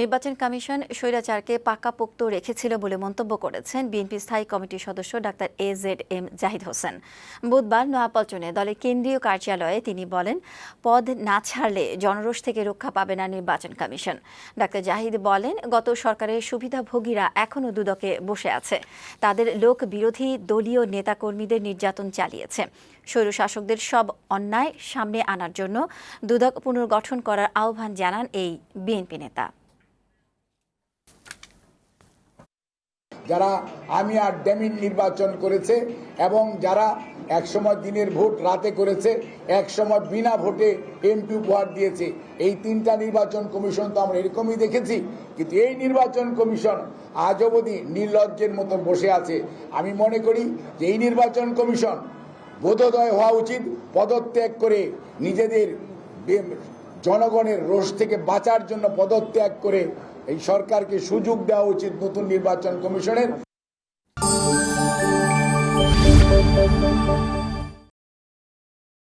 নির্বাচন কমিশন স্বৈরাচারকে পাকাপোক্ত রেখেছিল বলে মন্তব্য করেছেন বিএনপি স্থায়ী কমিটির সদস্য doctor A Z M Zahid Hossain. বুধবার নোয়াপল্টনে দলের কেন্দ্রীয় কার্যালয়ে তিনি বলেন, পদ না ছাড়লে জনরোষ থেকে রক্ষা পাবে না নির্বাচন কমিশন। ডাক্তার জাহিদ বলেন, গত সরকারের সুবিধাভোগীরা এখনও দুদকে বসে আছে। তাদের লোক বিরোধী দলীয় নেতাকর্মীদের নির্যাতন চালিয়েছে। স্বৈরশাসকদের সব অন্যায় সামনে আনার জন্য দুদক পুনর্গঠন করার আহ্বান জানান এই বিএনপি নেতা। যারা আমি আর ডেমিন নির্বাচন করেছে এবং যারা একসময় দিনের ভোট রাতে করেছে, একসময় বিনা ভোটে এমপি উপহার দিয়েছে, এই তিনটা নির্বাচন কমিশন তো আমরা এরকমই দেখেছি। কিন্তু এই নির্বাচন কমিশন আজ অবধি নির্লজ্জের মতো বসে আছে। আমি মনে করি যে এই নির্বাচন কমিশন বোধোদয় হওয়া উচিত পদত্যাগ করে নিজেদের জনগণের রোষ থেকে বাঁচার জন্য পদত্যাগ করে এই সরকারকে সুযোগ দেওয়া উচিত নতুন নির্বাচন কমিশনের।